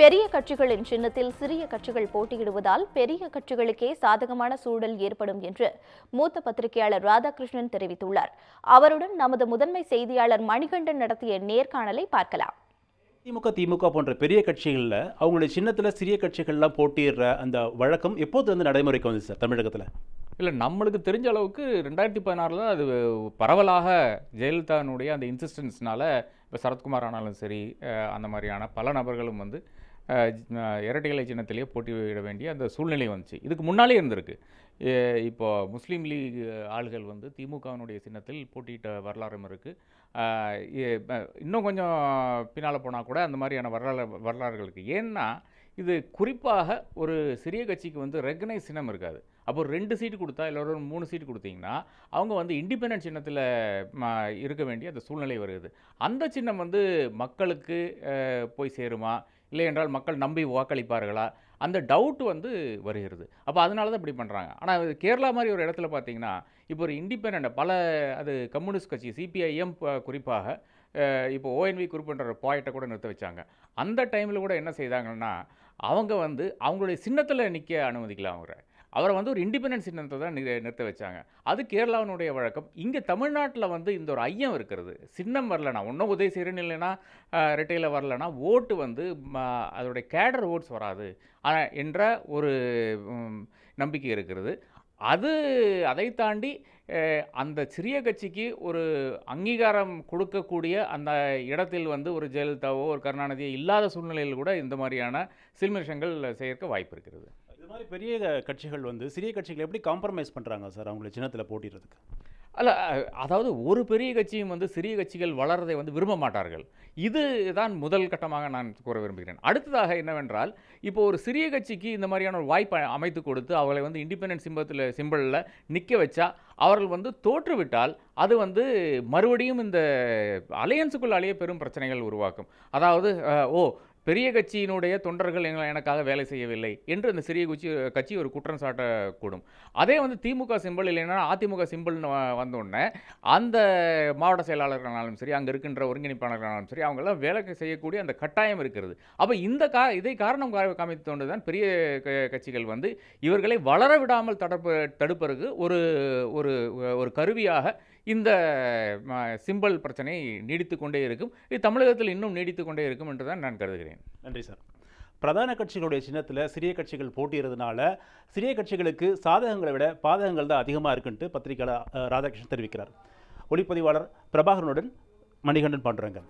பெரிய கட்சிகளின் சின்னத்தில் சிறிய கட்சிகள் போட்டியிடுவதால் பெரிய கட்சிகளுக்கே சாதகமான சூழல் ஏற்படும் என்று மூத்த பத்திரிகையாளர் ராதாகிருஷ்ணன் தெரிவித்துள்ளார். அவருடன் நமது முதன்மை செய்தியாளர் மணிகண்டன் நடத்திய நேர்காணலை பார்க்கலாம். திமுக திமுக போன்ற பெரிய கட்சிகளில் அவங்களுடைய சின்னத்தில் சிறிய கட்சிகள்லாம் போட்டியிடுற அந்த வழக்கம் எப்போது வந்து நடைமுறைக்கு வந்து சார் தமிழகத்தில்? இல்லை நம்மளுக்கு தெரிஞ்ச அளவுக்கு ரெண்டாயிரத்தி பதினாறில் அது பரவலாக ஜெயலலிதானுடைய அந்த இன்சிஸ்டன்ஸ்னால் இப்போ சரத்குமார் ஆனாலும் சரி அந்த மாதிரியான பல நபர்களும் வந்து இரட்டைகளை சின்னத்திலேயே போட்டியிட வேண்டிய அந்த சூழ்நிலை வந்துச்சு. இதுக்கு முன்னாலே இருந்திருக்கு. இப்போது இப்போ முஸ்லீம் லீக் ஆள்கள் வந்து திமுகவினுடைய சின்னத்தில் போட்டியிட்ட வரலாறும் இருக்குது இன்னும் கொஞ்சம் பின்னால் போனால் கூட அந்த மாதிரியான வரலாறு வரலாறுகள் இருக்குது ஏன்னா இது குறிப்பாக ஒரு சிறிய கட்சிக்கு வந்து ரெகனைஸ் சின்னம் இருக்காது. அப்போ ரெண்டு சீட்டு கொடுத்தா இல்லை ஒரு மூணு சீட்டு கொடுத்தீங்கன்னா அவங்க வந்து இண்டிபெண்டன்ட் சின்னத்தில் இருக்க வேண்டிய அந்த சூழ்நிலை வருது. அந்த சின்னம் வந்து மக்களுக்கு போய் சேருமா? இல்லை என்றால் மக்கள் நம்பி வாக்களிப்பார்களா? அந்த டவுட் வந்து வருகிறது. அப்போ அதனால தான் இப்படி பண்ணுறாங்க ஆனால் கேரளா மாதிரி ஒரு இடத்துல பார்த்தீங்கன்னா இப்போ ஒரு இண்டிபெண்ட் பல அது கம்யூனிஸ்ட் கட்சி சிபிஐஎம் குறிப்பாக இப்போ ஓஎன்வி குறிப்பிட்ட ஒரு பாயிண்ட்டை கூட நிறுத்த வச்சாங்க. அந்த டைமில் கூட என்ன செய்தாங்கன்னா அவங்க வந்து அவங்களுடைய சின்னத்தில் நிற்க அனுமதிக்கலாம் அவரை அவரை வந்து ஒரு இண்டிபெண்டன்ஸ் சின்னத்தை தான் நி- நிறுத்த வச்சாங்க. அது கேரளாவினுடைய வழக்கம். இங்கே தமிழ்நாட்டில் வந்து இந்த ஒரு ஐயம் இருக்கிறது. சின்னம் வரலனா ஒன்றும் உதவி செய்கிறேன்னு இல்லைன்னா ரெட்டையில் வரலனா ஓட்டு வந்து அதோடைய கேடர் ஓட்ஸ் வராது என்ற ஒரு நம்பிக்கை இருக்கிறது. அது அதை தாண்டி அந்த சிறிய கட்சிக்கு ஒரு அங்கீகாரம் கொடுக்கக்கூடிய அந்த இடத்தில் வந்து ஒரு ஜெயலலிதாவோ ஒரு கருணாநிதியோ இல்லாத சூழ்நிலையில் கூட இந்த மாதிரியான சில்மிஷங்கள் செய்யறதுக்கு வாய்ப்பு இருக்கிறது. இது மாதிரி பெரிய கட்சிகள் வந்து சிறிய கட்சிகள் எப்படி காம்ப்ரமைஸ் பண்ணுறாங்க சார் அவங்களை சின்னத்தில் போட்டிடுறதுக்கு. அல்ல அதாவது ஒரு பெரிய கட்சியும் வந்து சிறிய கட்சிகள் வளர்றதை வந்து விரும்ப மாட்டார்கள். இது தான் முதல் கட்டமாக நான் கூற விரும்புகிறேன். அடுத்ததாக என்னவென்றால் இப்போ ஒரு சிறிய கட்சிக்கு இந்த மாதிரியான ஒரு வாய்ப்பை அமைத்து கொடுத்து அவர்களை வந்து இண்டிபெண்டன்ட் சிம்பத்தில் சிம்பிளில் நிற்க வச்சா அவர்கள் வந்து தோற்றுவிட்டால் அது வந்து மறுபடியும் இந்த அலையன்ஸுக்குள்ளாலேயே பெரும் பிரச்சனைகள் உருவாக்கும். அதாவது ஓ பெரிய கட்சியினுடைய தொண்டர்கள் எங்களை எனக்காக வேலை செய்யவில்லை என்று அந்த சிறிய கட்சி கட்சி ஒரு குற்றம் சாட்டக்கூடும். அதே வந்து திமுக சிம்பிள் இல்லைன்னா அதிமுக சிம்பிள்னு வந்தோடனே அந்த மாவட்ட செயலாளர்களாலும் சரி அங்கே இருக்கின்ற ஒருங்கிணைப்பாளர்களாலும் சரி அவங்கெல்லாம் வேலை செய்யக்கூடிய அந்த கட்டாயம் இருக்கிறது. அப்போ இந்த கா இதை காரணம் காமித்து கொண்டு தான் பெரிய க- கட்சிகள் வந்து இவர்களை வளர விடாமல் தடுப்பு தடுப்பதற்கு ஒரு ஒரு ஒரு கருவியாக இந்த சிம்பல் பிரச்சனை நீடித்து கொண்டே இருக்கும். இது தமிழகத்தில் இன்னும் நீடித்து கொண்டே இருக்கும் என்று தான் நான் கருதுகிறேன். நன்றி சார். பிரதான கட்சிகளுடைய சின்னத்தில் சிறிய கட்சிகள் போட்டியிறதுனால சிறிய கட்சிகளுக்கு சாதகங்களை விட பாதகங்கள் தான் அதிகமாக இருக்குன்ட்டு பத்திரிகையாளர் ராதாகிருஷ்ணன் தெரிவிக்கிறார். ஒளிப்பதிவாளர் பிரபாகரனுடன் மணிகண்டன் பாண்டுரங்கன்